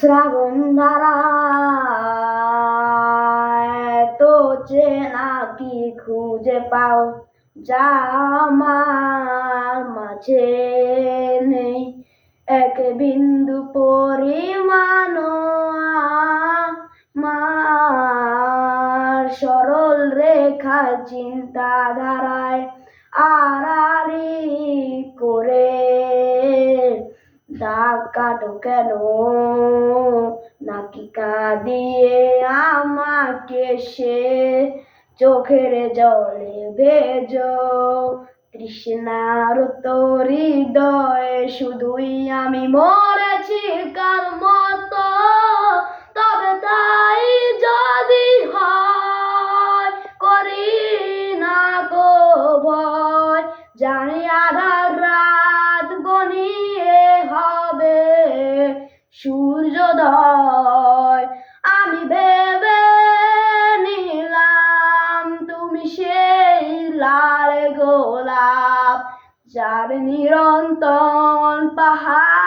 শ্রাবণ ধারায় তো চেনা কি খুঁজে পাও? যা আমার মাঝে নেই। এক বিন্দু পরিমাণ আমার সরল রেখা চিন্তাধারায় আড়াআড়ি দাগ কাটো কেন নাকি কাঁদিয়ে আমাকে সে চোখের জলে ভেজো কৃষ্ণার তোর হৃদয়ে শুধুই আমি মরেছি কার মতো, তবে তাই যদি হয়, করি না গো ভয়। জানি আধার সূর্যোদয় আমি ভেবে নিলাম তুমি সেই লাল গোলাপ যার নিরন্তন দেয়